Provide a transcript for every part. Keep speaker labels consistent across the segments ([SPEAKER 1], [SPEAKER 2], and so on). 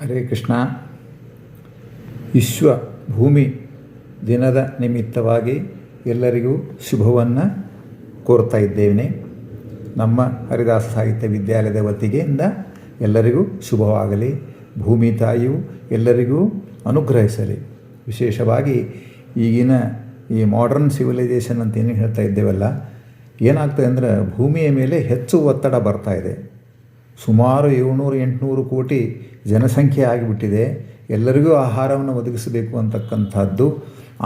[SPEAKER 1] ಹರೇ ಕೃಷ್ಣ. ವಿಶ್ವ ಭೂಮಿ ದಿನದ ನಿಮಿತ್ತವಾಗಿ ಎಲ್ಲರಿಗೂ ಶುಭವನ್ನು ಕೋರ್ತಾ ಇದ್ದೇನೆ. ನಮ್ಮ ಹರಿದಾಸ ಸಾಹಿತ್ಯ ವಿದ್ಯಾಲಯದ ವತಿಗೆಯಿಂದ ಎಲ್ಲರಿಗೂ ಶುಭವಾಗಲಿ. ಭೂಮಿ ತಾಯಿಯು ಎಲ್ಲರಿಗೂ ಅನುಗ್ರಹಿಸಲಿ. ವಿಶೇಷವಾಗಿ ಈಗಿನ ಈ ಮಾಡರ್ನ್ ಸಿವಿಲೈಸೇಷನ್ ಅಂತ ಏನು ಹೇಳ್ತಾ ಇದ್ದೇವಲ್ಲ, ಏನಾಗ್ತದೆ ಅಂದರೆ ಭೂಮಿಯ ಮೇಲೆ ಹೆಚ್ಚು ಒತ್ತಡ ಬರ್ತಾ ಇದೆ. ಸುಮಾರು ಏಳ್ನೂರು, ಎಂಟುನೂರು ಕೋಟಿ ಜನಸಂಖ್ಯೆ ಆಗಿಬಿಟ್ಟಿದೆ. ಎಲ್ಲರಿಗೂ ಆಹಾರವನ್ನು ಒದಗಿಸಬೇಕು ಅಂತಕ್ಕಂಥದ್ದು.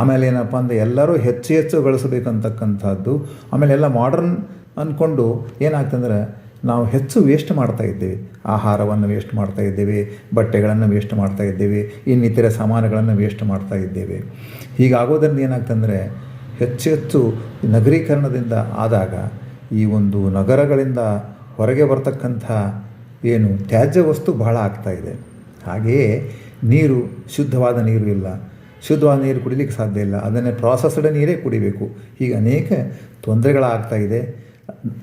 [SPEAKER 1] ಆಮೇಲೆ ಏನಪ್ಪ ಅಂದರೆ ಎಲ್ಲರೂ ಹೆಚ್ಚು ಹೆಚ್ಚು ಬಳಸಬೇಕಂತಕ್ಕಂಥದ್ದು ಆಮೇಲೆ ಎಲ್ಲ ಮಾಡರ್ನ್ ಅಂದ್ಕೊಂಡು ಏನಾಗ್ತಂದ್ರೆ ನಾವು ಹೆಚ್ಚು ವೇಸ್ಟ್ ಮಾಡ್ತಾ ಇದ್ದೇವೆ. ಆಹಾರವನ್ನು ವೇಸ್ಟ್ ಮಾಡ್ತಾ ಇದ್ದೇವೆ, ಬಟ್ಟೆಗಳನ್ನು ವೇಸ್ಟ್ ಮಾಡ್ತಾ ಇದ್ದೇವೆ, ಇನ್ನಿತರ ಸಾಮಾನುಗಳನ್ನು ವೇಸ್ಟ್ ಮಾಡ್ತಾ ಇದ್ದೇವೆ. ಹೀಗಾಗೋದ್ರಿಂದ ಏನಾಗ್ತಂದರೆ ಹೆಚ್ಚು ಹೆಚ್ಚು ನಗರೀಕರಣದಿಂದ ಆದಾಗ ಈ ಒಂದು ನಗರಗಳಿಂದ ಹೊರಗೆ ಬರ್ತಕ್ಕಂಥ ಏನು ತ್ಯಾಜ್ಯ ವಸ್ತು ಬಹಳ ಆಗ್ತಾ ಇದೆ. ಹಾಗೆಯೇ ನೀರು, ಶುದ್ಧವಾದ ನೀರು ಇಲ್ಲ. ಶುದ್ಧವಾದ ನೀರು ಕುಡಿಲಿಕ್ಕೆ ಸಾಧ್ಯ ಇಲ್ಲ. ಅದನ್ನೇ ಪ್ರಾಸೆಸ್ಡ್ ನೀರೇ ಕುಡಿಬೇಕು. ಹೀಗೆ ಅನೇಕ ತೊಂದರೆಗಳಾಗ್ತಾ ಇದೆ.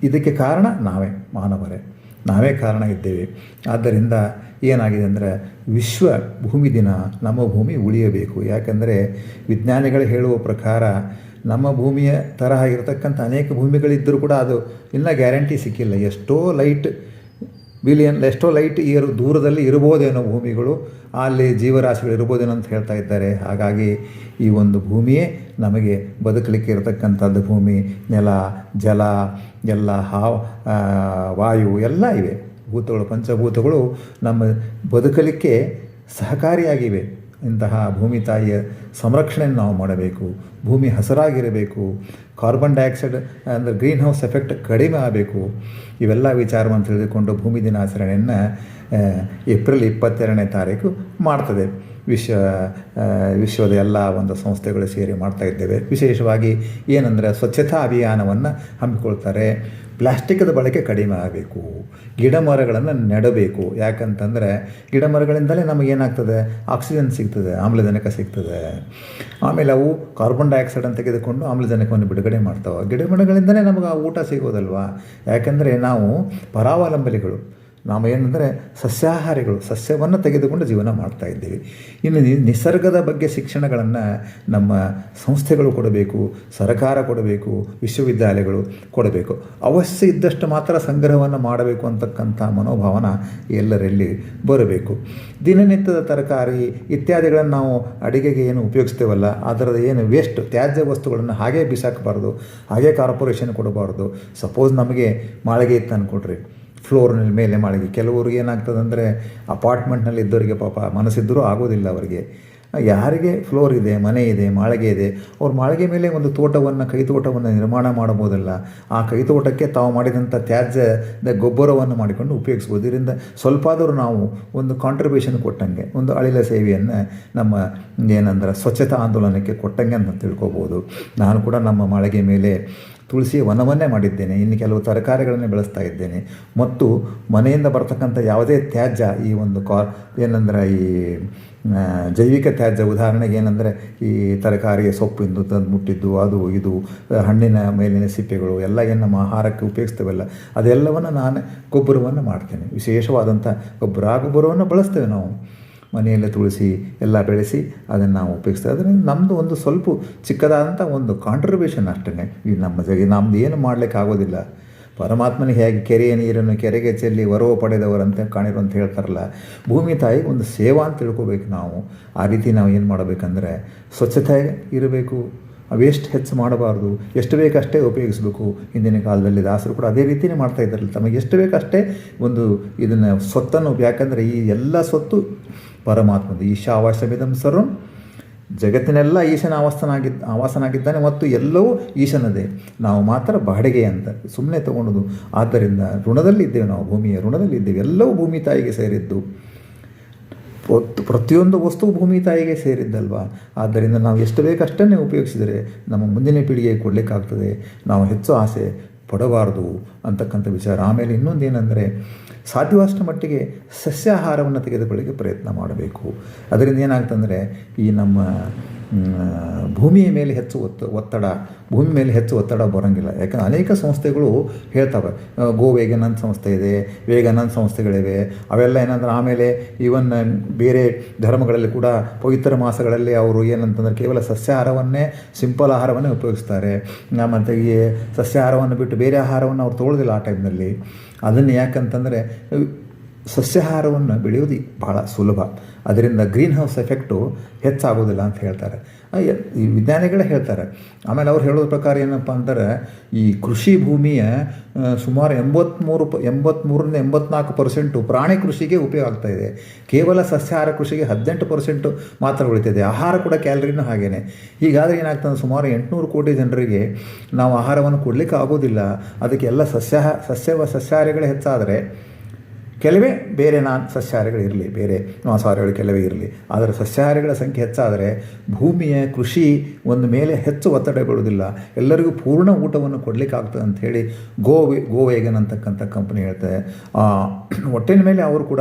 [SPEAKER 1] ಇದಕ್ಕೆ ಕಾರಣ ನಾವೇ, ಮಾನವರೇ. ನಾವೇ ಕಾರಣ ಇದ್ದೇವೆ. ಆದ್ದರಿಂದ ಏನಾಗಿದೆ ಅಂದರೆ ವಿಶ್ವ ಭೂಮಿ ದಿನ, ನಮ್ಮ ಭೂಮಿ ಉಳಿಯಬೇಕು. ಯಾಕಂದರೆ ವಿಜ್ಞಾನಿಗಳು ಹೇಳುವ ಪ್ರಕಾರ ನಮ್ಮ ಭೂಮಿಯ ತರಹ ಇರತಕ್ಕಂಥ ಅನೇಕ ಭೂಮಿಗಳಿದ್ದರೂ ಕೂಡ ಅದು ಇನ್ನೂ ಗ್ಯಾರಂಟಿ ಸಿಕ್ಕಿಲ್ಲ. ಎಷ್ಟೋ ಲೈಟ್ ಬಿಲಿಯನ್, ಎಷ್ಟೋ ಲೈಟ್ ಇಯರ್ ದೂರದಲ್ಲಿ ಇರ್ಬೋದೇನೋ ಭೂಮಿಗಳು, ಅಲ್ಲಿ ಜೀವರಾಶಿಗಳು ಇರ್ಬೋದೇನೋ ಅಂತ ಹೇಳ್ತಾ ಇದ್ದಾರೆ. ಹಾಗಾಗಿ ಈ ಒಂದು ಭೂಮಿಯೇ ನಮಗೆ ಬದುಕಲಿಕ್ಕೆ ಇರತಕ್ಕಂಥದ್ದು ಭೂಮಿ. ನೆಲ, ಜಲ, ಎಲ್ಲ ಹಾವ್ ವಾಯು, ಎಲ್ಲ ಇವೆ. ಭೂತಗಳು, ಪಂಚಭೂತಗಳು ನಮ್ಮ ಬದುಕಲಿಕ್ಕೆ ಸಹಕಾರಿಯಾಗಿವೆ. ಇಂತಹ ಭೂಮಿ ತಾಯಿಯ ಸಂರಕ್ಷಣೆಯನ್ನು ನಾವು ಮಾಡಬೇಕು, ಭೂಮಿ ಹಸರಾಗಿರಬೇಕು ಕಾರ್ಬನ್ ಡೈಆಕ್ಸೈಡ್ ಅಂದರೆ ಗ್ರೀನ್ ಹೌಸ್ ಎಫೆಕ್ಟ್ ಕಡಿಮೆ ಆಗಬೇಕು. ಇವೆಲ್ಲ ವಿಚಾರವನ್ನು ತಿಳಿದುಕೊಂಡು ಭೂಮಿ ದಿನಾಚರಣೆಯನ್ನು ಏಪ್ರಿಲ್ ಇಪ್ಪತ್ತೆರಡನೇ ತಾರೀಕು ಮಾಡ್ತದೆ. ವಿಶ್ವ ವಿಶ್ವದ ಎಲ್ಲ ಒಂದು ಸಂಸ್ಥೆಗಳು ಸೇರಿ ಮಾಡ್ತಾ ಇದ್ದೇವೆ. ವಿಶೇಷವಾಗಿ ಏನಂದರೆ ಸ್ವಚ್ಛತಾ ಅಭಿಯಾನವನ್ನು ಹಮ್ಮಿಕೊಳ್ತಾರೆ. ಪ್ಲಾಸ್ಟಿಕ್ದ ಬಳಕೆ ಕಡಿಮೆ ಆಗಬೇಕು. ಗಿಡ ಮರಗಳನ್ನು ನೆಡಬೇಕು. ಯಾಕಂತಂದರೆ ಗಿಡ ಮರಗಳಿಂದಲೇ ನಮಗೇನಾಗ್ತದೆ ಆಕ್ಸಿಜನ್ ಸಿಗ್ತದೆ, ಆಮ್ಲಜನಕ ಸಿಗ್ತದೆ. ಆಮೇಲೆ ಅವು ಕಾರ್ಬನ್ ಡೈಆಕ್ಸೈಡ್ ಅಂತ ತೆಗೆದುಕೊಂಡು ಆಮ್ಲಜನಕವನ್ನು ಬಿಡುಗಡೆ ಮಾಡ್ತಾವೆ. ಗಿಡ ಮರಗಳಿಂದಲೇ ನಮಗೆ ಆ ಊಟ ಸಿಗೋದಲ್ವಾ? ಯಾಕಂದರೆ ನಾವು ಪರಾವಲಂಬಲಿಗಳು. ನಾವು ಏನಂದರೆ ಸಸ್ಯಾಹಾರಿಗಳು, ಸಸ್ಯವನ್ನು ತೆಗೆದುಕೊಂಡು ಜೀವನ ಮಾಡ್ತಾ ಇದ್ದೀವಿ. ಇನ್ನು ನಿಸರ್ಗದ ಬಗ್ಗೆ ಶಿಕ್ಷಣಗಳನ್ನು ನಮ್ಮ ಸಂಸ್ಥೆಗಳು ಕೊಡಬೇಕು, ಸರ್ಕಾರ ಕೊಡಬೇಕು, ವಿಶ್ವವಿದ್ಯಾಲಯಗಳು ಕೊಡಬೇಕು. ಅವಶ್ಯ ಇದ್ದಷ್ಟು ಮಾತ್ರ ಸಂಗ್ರಹವನ್ನು ಮಾಡಬೇಕು ಅಂತಕ್ಕಂಥ ಮನೋಭಾವನ ಎಲ್ಲರಲ್ಲಿ ಬರಬೇಕು. ದಿನನಿತ್ಯದ ತರಕಾರಿ ಇತ್ಯಾದಿಗಳನ್ನು ನಾವು ಅಡುಗೆಗೆ ಏನು ಉಪಯೋಗಿಸ್ತೇವಲ್ಲ, ಅದರದ ಏನು ವೇಸ್ಟ್ ತ್ಯಾಜ್ಯ ವಸ್ತುಗಳನ್ನು ಹಾಗೇ ಬಿಸಾಕಬಾರ್ದು, ಹಾಗೇ ಕಾರ್ಪೊರೇಷನ್ ಕೊಡಬಾರ್ದು. ಸಪೋಸ್ ನಮಗೆ ಮಾಳಿಗೆ ಇತ್ತು ಅಂದ್ಕೊಡ್ರಿ ಫ್ಲೋರ್ನಲ್ಲಿ ಮೇಲೆ ಮಾಳಿಗೆ ಕೆಲವರು ಏನಾಗ್ತದೆ ಅಂದರೆ ಅಪಾರ್ಟ್ಮೆಂಟ್ನಲ್ಲಿ ಇದ್ದವರಿಗೆ ಪಾಪ ಮನಸ್ಸಿದ್ದರೂ ಆಗೋದಿಲ್ಲ ಅವರಿಗೆ. ಯಾರಿಗೆ? ಫ್ಲೋರ್ ಇದೆ, ಮನೆ ಇದೆ, ಮಾಳಿಗೆ ಇದೆ. ಅವ್ರ ಮಾಳಿಗೆ ಮೇಲೆ ಒಂದು ತೋಟವನ್ನು ಕೈತೋಟವನ್ನು ನಿರ್ಮಾಣ ಮಾಡಬಹುದಲ್ಲ. ಆ ಕೈತೋಟಕ್ಕೆ ತಾವು ಮಾಡಿದಂಥ ತ್ಯಾಜ್ಯದ ಗೊಬ್ಬರವನ್ನು ಮಾಡಿಕೊಂಡು ಉಪಯೋಗಿಸ್ಬೋದು ಇದರಿಂದ ಸ್ವಲ್ಪ ಆದರೂ ನಾವು ಒಂದು ಕಾಂಟ್ರಿಬ್ಯೂಷನ್ ಕೊಟ್ಟಂಗೆ, ಒಂದು ಅಳಿಲ ಸೇವೆಯನ್ನು ನಮ್ಮ ಏನಂದ್ರೆ ಸ್ವಚ್ಛತಾ ಆಂದೋಲನಕ್ಕೆ ಕೊಟ್ಟಂಗೆ ಅಂತ ತಿಳ್ಕೊಬೋದು. ನಾನು ಕೂಡ ನಮ್ಮ ಮಾಳಿಗೆ ಮೇಲೆ ತುಳಸಿ ವನವನ್ನೇ ಮಾಡಿದ್ದೇನೆ. ಇನ್ನು ಕೆಲವು ತರಕಾರಿಗಳನ್ನೇ ಬೆಳೆಸ್ತಾ ಇದ್ದೇನೆ. ಮತ್ತು ಮನೆಯಿಂದ ಬರ್ತಕ್ಕಂಥ ಯಾವುದೇ ತ್ಯಾಜ್ಯ ಈ ಒಂದು ಕಾ, ಏನಂದ್ರೆ ಈ ಜೈವಿಕ ತ್ಯಾಜ್ಯ ಉದಾಹರಣೆಗೆ ಏನಂದರೆ ಈ ತರಕಾರಿಯ ಸೊಪ್ಪಿಂದು ತಂದು ಮುಟ್ಟಿದ್ದು, ಅದು, ಇದು, ಹಣ್ಣಿನ ಮೇಲಿನ ಸಿಪ್ಪೆಗಳು, ಎಲ್ಲ ಏನು ನಮ್ಮ ಆಹಾರಕ್ಕೆ ಉಪಯೋಗಿಸ್ತೇವಲ್ಲ, ಅದೆಲ್ಲವನ್ನು ನಾನು ಗೊಬ್ಬರವನ್ನು ಮಾಡ್ತೇನೆ. ವಿಶೇಷವಾದಂಥ ಗೊಬ್ಬರ. ಆ ಗೊಬ್ಬರವನ್ನು ಬಳಸ್ತೇವೆ ನಾವು. ಮನೆಯಲ್ಲೇ ತುಳಸಿ ಎಲ್ಲ ಬೆಳೆಸಿ ಅದನ್ನು ನಾವು ಉಪಯೋಗಿಸ್ತೇವೆ ಅದರಿಂದ ನಮ್ಮದು ಒಂದು ಸ್ವಲ್ಪ ಚಿಕ್ಕದಾದಂಥ ಒಂದು ಕಾಂಟ್ರಿಬ್ಯೂಷನ್ ಅಷ್ಟೇ ಈ ನಮ್ಮ ಜಗ ನಮ್ಮದು ಏನು ಮಾಡಲಿಕ್ಕೆ ಆಗೋದಿಲ್ಲ. ಪರಮಾತ್ಮನಿಗೆ ಹೇಗೆ ಕೆರೆಯ ನೀರನ್ನು ಕೆರೆಗೆ ಚೆಲ್ಲಿ ವರವ ಪಡೆದವರಂತೆ ಕಾಣಿರು ಅಂತ ಹೇಳ್ತಾರಲ್ಲ, ಭೂಮಿ ತಾಯಿ ಒಂದು ಸೇವಾ ಅಂತ ತಿಳ್ಕೊಬೇಕು ನಾವು. ಆ ರೀತಿ ನಾವು ಏನು ಮಾಡಬೇಕಂದ್ರೆ ಸ್ವಚ್ಛತೆ ಇರಬೇಕು. ವೇಸ್ಟ್ ಹೆಚ್ಚು ಮಾಡಬಾರ್ದು, ಎಷ್ಟು ಬೇಕಷ್ಟೇ ಉಪಯೋಗಿಸಬೇಕು. ಹಿಂದಿನ ಕಾಲದಲ್ಲಿ ದಾಸರು ಕೂಡ ಅದೇ ರೀತಿಯೇ ಮಾಡ್ತಾ ಇದ್ದಾರಲ್ಲ, ತಮಗೆ ಎಷ್ಟು ಬೇಕಷ್ಟೇ ಒಂದು ಇದನ್ನು, ಸ್ವತ್ತನ್ನು ಯಾಕಂದರೆ ಈ ಎಲ್ಲ ಸ್ವತ್ತು ಪರಮಾತ್ಮದು ಈಶಾವಾಸಮಿದಂ ಸರ್ವಂ. ಜಗತ್ತಿನೆಲ್ಲ ಈಶನ ಆವಾಸನಾಗಿದ್ದ ಆವಾಸನಾಗಿದ್ದಾನೆ ಮತ್ತು ಎಲ್ಲವೂ ಈಶನದೇ. ನಾವು ಮಾತ್ರ ಬಾಡಿಗೆ ಅಂತ ಸುಮ್ಮನೆ ತಗೊಂಡದು ಆದ್ದರಿಂದ ಋಣದಲ್ಲಿದ್ದೇವೆ ನಾವು, ಭೂಮಿಯ ಋಣದಲ್ಲಿದ್ದೇವೆ ಎಲ್ಲವೂ ಭೂಮಿ ತಾಯಿಗೆ ಸೇರಿದ್ದು. ಪ್ರತಿಯೊಂದು ವಸ್ತು ಭೂಮಿ ತಾಯಿಗೆ ಸೇರಿದ್ದಲ್ವಾ? ಆದ್ದರಿಂದ ನಾವು ಎಷ್ಟು ಬೇಕಷ್ಟನ್ನೇ ಉಪಯೋಗಿಸಿದರೆ ನಮ್ಮ ಮುಂದಿನ ಪೀಳಿಗೆ ಕೊಡಲಿಕ್ಕಾಗ್ತದೆ. ನಾವು ಹೆಚ್ಚು ಆಸೆ ಪಡಬಾರ್ದು ಅಂತಕ್ಕಂಥ ವಿಚಾರ. ಆಮೇಲೆ ಇನ್ನೊಂದು ಏನಂದರೆ ಸಾಧ್ಯವಾದಷ್ಟು ಮಟ್ಟಿಗೆ ಸಸ್ಯಾಹಾರವನ್ನು ತೆಗೆದುಕೊಳ್ಳಿಕ್ಕೆ ಪ್ರಯತ್ನ ಮಾಡಬೇಕು. ಅದರಿಂದ ಏನಾಗ್ತಂದರೆ, ಈ ನಮ್ಮ ಭೂಮಿಯ ಮೇಲೆ ಹೆಚ್ಚು ಒತ್ತ, ಒತ್ತಡ, ಭೂಮಿ ಮೇಲೆ ಹೆಚ್ಚು ಒತ್ತಡ ಬರೋಂಗಿಲ್ಲ. ಯಾಕಂದರೆ ಅನೇಕ ಸಂಸ್ಥೆಗಳು ಹೇಳ್ತವೆ ಗೋ ವೇಗನಂದ್ ಸಂಸ್ಥೆ ಇದೆ ವೇಗನಂದ್ ಸಂಸ್ಥೆಗಳಿವೆ. ಅವೆಲ್ಲ ಏನಂದ್ರೆ ಆಮೇಲೆ ಈವನ್ ಬೇರೆ ಧರ್ಮಗಳಲ್ಲಿ ಕೂಡ ಪವಿತ್ರ ಮಾಸಗಳಲ್ಲಿ ಅವರು ಏನಂತಂದ್ರೆ ಕೇವಲ ಸಸ್ಯಾಹಾರವನ್ನೇ, ಸಿಂಪಲ್ ಆಹಾರವನ್ನೇ ಉಪಯೋಗಿಸ್ತಾರೆ. ಮತ್ತು ಈ ಸಸ್ಯಾಹಾರವನ್ನು ಬಿಟ್ಟು ಬೇರೆ ಆಹಾರವನ್ನು ಅವ್ರು ತೊಗೊಳ್ಳೋದಿಲ್ಲ ಆ ಟೈಮ್ನಲ್ಲಿ. ಅದನ್ನು ಯಾಕಂತಂದರೆ ಸಸ್ಯಾಹಾರವನ್ನು ಬೆಳೆಯೋದು ಬಹಳ ಸುಲಭ. ಅದರಿಂದ ಗ್ರೀನ್ ಹೌಸ್ ಎಫೆಕ್ಟು ಹೆಚ್ಚಾಗೋದಿಲ್ಲ ಅಂತ ಹೇಳ್ತಾರೆ. ಈ ವಿಜ್ಞಾನಿಗಳೇ ಹೇಳ್ತಾರೆ. ಆಮೇಲೆ ಅವ್ರು ಹೇಳೋದ್ರ ಪ್ರಕಾರ ಏನಪ್ಪ ಅಂದ್ರೆ ಈ ಕೃಷಿ ಭೂಮಿಯ ಸುಮಾರು ಎಂಬತ್ತ್ಮೂರು ಪ ಎಂಬತ್ತ್ಮೂರರಿಂದ ಎಂಬತ್ನಾಲ್ಕು ಪರ್ಸೆಂಟು ಪ್ರಾಣಿ ಕೃಷಿಗೆ ಉಪಯೋಗ ಇದೆ. ಕೇವಲ ಸಸ್ಯಾಹಾರ ಕೃಷಿಗೆ ಹದಿನೆಂಟು ಪರ್ಸೆಂಟು ಮಾತ್ರ ಉಳಿತಿದೆ. ಆಹಾರ ಕೂಡ ಕ್ಯಾಲರಿನೂ ಹಾಗೇನೆ. ಹೀಗಾದರೆ ಏನಾಗ್ತದೆ, ಸುಮಾರು ಎಂಟುನೂರು ಕೋಟಿ ಜನರಿಗೆ ನಾವು ಆಹಾರವನ್ನು ಕೊಡಲಿಕ್ಕೆ ಆಗೋದಿಲ್ಲ. ಅದಕ್ಕೆಲ್ಲ ಸಸ್ಯ ಸಸ್ಯಾಹ ಸಸ್ಯ ಸಸ್ಯಾಹಾರಿಗಳೇ ಹೆಚ್ಚಾದರೆ ಕೆಲವೇ ಬೇರೆ ನಾನ್ ಸಸ್ಯಾಹಾರಿಗಳು ಇರಲಿ ಬೇರೆ ಮಾಂಸಾಹಾರಿಗಳು ಕೆಲವೇ ಇರಲಿ ಆದರೆ ಸಸ್ಯಾಹಾರಿಗಳ ಸಂಖ್ಯೆ ಹೆಚ್ಚಾದರೆ ಭೂಮಿಯ ಕೃಷಿ ಒಂದು ಮೇಲೆ ಹೆಚ್ಚು ಒತ್ತಡ ಬೀಳುವುದಿಲ್ಲ. ಎಲ್ಲರಿಗೂ ಪೂರ್ಣ ಊಟವನ್ನು ಕೊಡಲಿಕ್ಕಾಗ್ತದೆ ಅಂತ ಹೇಳಿ ಗೋ ವೇಗನ್ ಅಂತಕ್ಕಂಥ ಕಂಪ್ನಿ ಹೇಳ್ತಾರೆ. ಆ, ಒಟ್ಟಿನ ಮೇಲೆ ಅವರು ಕೂಡ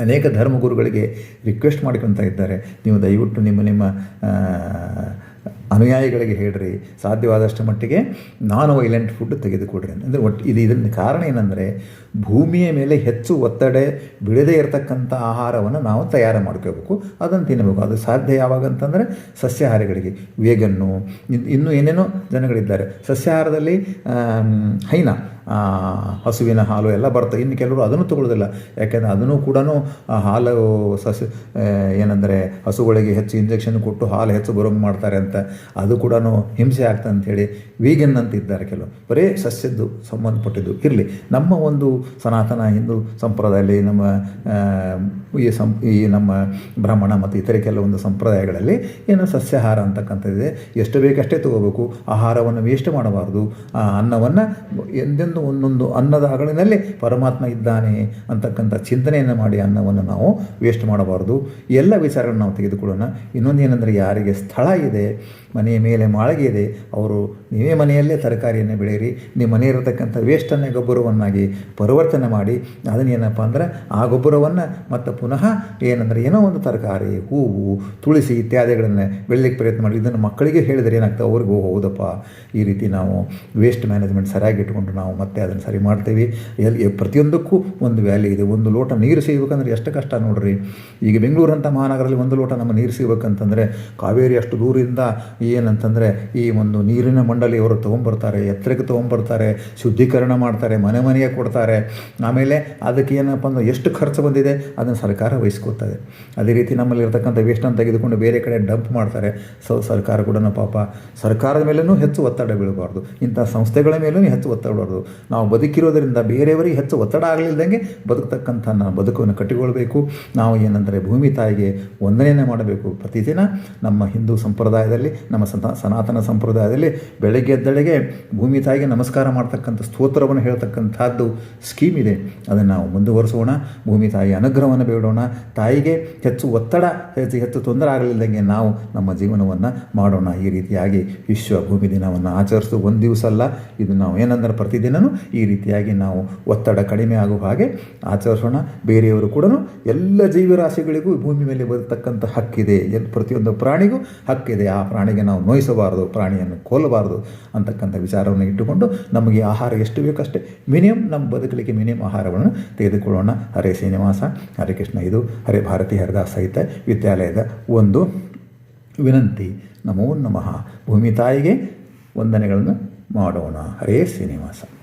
[SPEAKER 1] ಅನೇಕ ಧರ್ಮಗುರುಗಳಿಗೆ ರಿಕ್ವೆಸ್ಟ್ ಮಾಡ್ಕೊತಾ ಇದ್ದಾರೆ. ನೀವು ದಯವಿಟ್ಟು ನಿಮ್ಮ ನಿಮ್ಮ ಅನುಯಾಯಿಗಳಿಗೆ ಹೇಳ್ರಿ, ಸಾಧ್ಯವಾದಷ್ಟು ಮಟ್ಟಿಗೆ ನಾನ್ ವೈಲೆಂಟ್ ಫುಡ್ ತೆಗೆದುಕೊಡ್ರಿ. ಅಂದರೆ ಒಟ್ಟು ಇದು ಇದರಿಂದ ಕಾರಣ ಏನಂದರೆ, ಭೂಮಿಯ ಮೇಲೆ ಹೆಚ್ಚು ಒತ್ತಡ ಬಿಡದೇ ಇರತಕ್ಕಂಥ ಆಹಾರವನ್ನು ನಾವು ತಯಾರು ಮಾಡ್ಕೋಬೇಕು ಅದನ್ನು ತಿನ್ನಬೇಕು ಅದು ಸಾಧ್ಯ ಯಾವಾಗ ಅಂತಂದರೆ, ಸಸ್ಯಾಹಾರಿಗಳಿಗೆ. ವೇಗನ್ನು ಇನ್ನು ಏನೇನೋ ಜನಗಳಿದ್ದಾರೆ. ಸಸ್ಯಾಹಾರದಲ್ಲಿ ಹೈನಾ. ಹಸುವಿನ ಹಾಲು ಎಲ್ಲ ಬರ್ತವೆ ಇನ್ನು ಕೆಲವರು ಅದನ್ನು ತಗೊಳ್ಳೋದಿಲ್ಲ. ಯಾಕೆಂದರೆ ಅದನ್ನು ಕೂಡ ಹಾಲು ಸಸ್ಯ ಏನಂದರೆ ಹಸುಗಳಿಗೆ ಹೆಚ್ಚು ಇಂಜೆಕ್ಷನ್ ಕೊಟ್ಟು ಹಾಲು ಹೆಚ್ಚು ಬರೋಂಗೆ ಮಾಡ್ತಾರೆ ಅಂತ ಅದು ಕೂಡ ಹಿಂಸೆ ಆಗ್ತದೆ ಅಂಥೇಳಿ ವೀಗನ್ ಅಂತ ಇದ್ದಾರೆ ಕೆಲವು ಬರೀ ಸಸ್ಯದ್ದು ಸಂಬಂಧಪಟ್ಟಿದ್ದು. ಇರಲಿ, ನಮ್ಮ ಒಂದು ಸನಾತನ ಹಿಂದೂ ಸಂಪ್ರದಾಯದಲ್ಲಿ ನಮ್ಮ ಈ ಸಂ ಈ ನಮ್ಮ ಬ್ರಾಹ್ಮಣ ಮತ್ತು ಇತರ ಕೆಲವೊಂದು ಸಂಪ್ರದಾಯಗಳಲ್ಲಿ ಏನು ಸಸ್ಯಾಹಾರ ಅಂತಕ್ಕಂಥದ್ದಿದೆ. ಎಷ್ಟು ಬೇಕಷ್ಟೇ ತಗೋಬೇಕು. ಆಹಾರವನ್ನು ವೇಸ್ಟ್ ಮಾಡಬಾರ್ದು. ಆ ಅನ್ನವನ್ನು ಎಂದೆಂದು ಒಂದೊಂದು ಅನ್ನದ ಹಗಳಿನಲ್ಲಿ ಪರಮಾತ್ಮ ಇದ್ದಾನೆ ಅಂತಕ್ಕಂಥ ಚಿಂತನೆಯನ್ನು ಮಾಡಿ ಅನ್ನವನ್ನು ನಾವು ವೇಸ್ಟ್ ಮಾಡಬಾರ್ದು. ಎಲ್ಲ ವಿಚಾರಗಳನ್ನು ನಾವು ತೆಗೆದುಕೊಳ್ಳೋಣ. ಇನ್ನೊಂದು ಏನಂದರೆ ಯಾರಿಗೆ ಸ್ಥಳ ಇದೆ ಮನೆಯ ಮೇಲೆ ಮಾಳಿಗೆ ಇದೆ ಅವರು, ನೀವೇ ಮನೆಯಲ್ಲೇ ತರಕಾರಿಯನ್ನು ಬೆಳೆಯಿರಿ. ನಿಮ್ಮ ಮನೆ ವೇಸ್ಟನ್ನು ಗೊಬ್ಬರವನ್ನಾಗಿ ಪರಿವರ್ತನೆ ಮಾಡಿ. ಅದನ್ನೇನಪ್ಪ ಅಂದ್ರೆ, ಆ ಗೊಬ್ಬರವನ್ನು ಮತ್ತು ಪುನಃ ಏನಂದರೆ ಏನೋ ಒಂದು ತರಕಾರಿ, ಹೂವು, ತುಳಸಿ ಇತ್ಯಾದಿಗಳನ್ನು ಬೆಳಲಿಕ್ಕೆ ಪ್ರಯತ್ನ ಮಾಡಿ. ಇದನ್ನು ಮಕ್ಕಳಿಗೆ ಹೇಳಿದರೆ ಏನಾಗ್ತದೆ? ಅವ್ರಿಗೂ ಹೌದಪ್ಪ. ಈ ರೀತಿ ನಾವು ವೇಸ್ಟ್ ಮ್ಯಾನೇಜ್ಮೆಂಟ್ ಸರಿಯಾಗಿ ಇಟ್ಕೊಂಡು ನಾವು ಮತ್ತೆ ಅದನ್ನು ಸರಿ ಮಾಡ್ತೀವಿ. ಎಲ್ಲಿ, ಪ್ರತಿಯೊಂದಕ್ಕೂ ಒಂದು ವ್ಯಾಲ್ಯೂ ಇದೆ. ಒಂದು ಲೋಟ ನೀರು ಸಿಗಬೇಕಂದ್ರೆ ಎಷ್ಟು ಕಷ್ಟ ನೋಡ್ರಿ. ಈಗ ಬೆಂಗಳೂರಂಥ ಮಹಾನಗರಲ್ಲಿ ಒಂದು ಲೋಟ ನಮ್ಮ ನೀರು ಸಿಗಬೇಕಂತಂದರೆ ಕಾವೇರಿ ಅಷ್ಟು ದೂರದಿಂದ ಏನಂತಂದರೆ ಈ ಒಂದು ನೀರಿನ ಮಂಡಳಿ ಅವರು ತೊಗೊಂಬರ್ತಾರೆ, ಎತ್ತರಕ್ಕೆ ತೊಗೊಂಬರ್ತಾರೆ, ಶುದ್ಧೀಕರಣ ಮಾಡ್ತಾರೆ, ಮನೆ ಮನೆಗೆ ಕೊಡ್ತಾರೆ. ಆಮೇಲೆ ಅದಕ್ಕೆ ಏನಪ್ಪ ಅಂದ್ರೆ ಎಷ್ಟು ಖರ್ಚು ಬಂದಿದೆ, ಅದನ್ನು ಸರ್ಕಾರ ವಹಿಸ್ಕೊತದೆ ಅದೇ ರೀತಿ ನಮ್ಮಲ್ಲಿ ಇರ್ತಕ್ಕಂಥ ವೇಸ್ಟನ್ನು ತೆಗೆದುಕೊಂಡು ಬೇರೆ ಕಡೆ ಡಂಪ್ ಮಾಡ್ತಾರೆ. ಸೊ ಸರ್ಕಾರ ಕೂಡ ಪಾಪ ಸರ್ಕಾರದ ಮೇಲೂ ಹೆಚ್ಚು ಒತ್ತಡ ಬೀಳಬಾರ್ದು. ಇಂಥ ಸಂಸ್ಥೆಗಳ ಮೇಲೂ ಹೆಚ್ಚು ಒತ್ತಡ ಬಾರ್ದು ನಾವು ಬದುಕಿರೋದರಿಂದ ಬೇರೆಯವರಿಗೆ ಹೆಚ್ಚು ಒತ್ತಡ ಆಗಲಿಲ್ದಂಗೆ ಬದುಕತಕ್ಕಂಥ ನಾವು ಬದುಕನ್ನು ಕಟ್ಟಿಕೊಳ್ಬೇಕು. ನಾವು ಏನಂದರೆ ಭೂಮಿ ತಾಯಿಗೆ ವಂದನೆಯನ್ನು ಮಾಡಬೇಕು. ಪ್ರತಿದಿನ ನಮ್ಮ ಹಿಂದೂ ಸಂಪ್ರದಾಯದಲ್ಲಿ ನಮ್ಮ ಸನಾ, ಸನಾತನ ಸಂಪ್ರದಾಯದಲ್ಲಿ ಬೆಳಗ್ಗೆ ಎದ್ದಳೆಗೆ ಭೂಮಿ ತಾಯಿಗೆ ನಮಸ್ಕಾರ ಮಾಡ್ತಕ್ಕಂಥ ಸ್ತೋತ್ರವನ್ನು ಹೇಳ್ತಕ್ಕಂಥದ್ದು ಸ್ಕೀಮ್ ಇದೆ. ಅದನ್ನು ನಾವು ಮುಂದುವರಿಸೋಣ. ಭೂಮಿ ತಾಯಿಯ ಅನುಗ್ರಹವನ್ನು ಬೇಡೋಣ. ತಾಯಿಗೆ ಹೆಚ್ಚು ಒತ್ತಡ, ಹೆಚ್ಚು ಹೆಚ್ಚು ತೊಂದರೆ ಆಗಲಿಲ್ಲದಂಗೆ ನಾವು ನಮ್ಮ ಜೀವನವನ್ನು ಮಾಡೋಣ. ಈ ರೀತಿಯಾಗಿ ವಿಶ್ವ ಭೂಮಿ ದಿನವನ್ನು ಆಚರಿಸೋದು ಒಂದು ದಿವಸ ಅಲ್ಲ, ಇದು ನಾವು ಏನಂದ್ರೆ ಪ್ರತಿದಿನವೂ ಈ ರೀತಿಯಾಗಿ ನಾವು ಒತ್ತಡ ಕಡಿಮೆ ಆಗುವ ಹಾಗೆ ಆಚರಿಸೋಣ. ಬೇರೆಯವರು ಕೂಡ ಎಲ್ಲ ಜೀವರಾಶಿಗಳಿಗೂ ಭೂಮಿ ಮೇಲೆ ಬರತಕ್ಕಂಥ ಹಕ್ಕಿದೆ. ಪ್ರತಿಯೊಂದು ಪ್ರಾಣಿಗೂ ಹಕ್ಕಿದೆ. ಆ ಪ್ರಾಣಿಗೆ ನಾವು ನೋಯಿಸಬಾರದು, ಪ್ರಾಣಿಯನ್ನು ಕೊಲ್ಲಬಾರದು ಅಂತಕ್ಕಂಥ ವಿಚಾರವನ್ನು ಇಟ್ಟುಕೊಂಡು ನಮಗೆ ಆಹಾರ ಎಷ್ಟು ಬೇಕಷ್ಟೇ ಮಿನಿಮಮ್ ನಮ್ಮ ಬದುಕಲಿಕ್ಕೆ ಮಿನಿಮಮ್ ಆಹಾರವನ್ನು ತೆಗೆದುಕೊಳ್ಳೋಣ. ಹರೇ ಶ್ರೀನಿವಾಸ, ಹರೇ ಕೃಷ್ಣ, ಇದು ಹರೇ ಭಾರತಿ ಹರಿದಾಸ್ ಸಹಿತ ವಿದ್ಯಾಲಯದ ಒಂದು ವಿನಂತಿ. ನಮೋ ನಮಃ. ಭೂಮಿ ತಾಯಿಗೆ ವಂದನೆಗಳನ್ನು ಮಾಡೋಣ. ಹರೇ ಶ್ರೀನಿವಾಸ.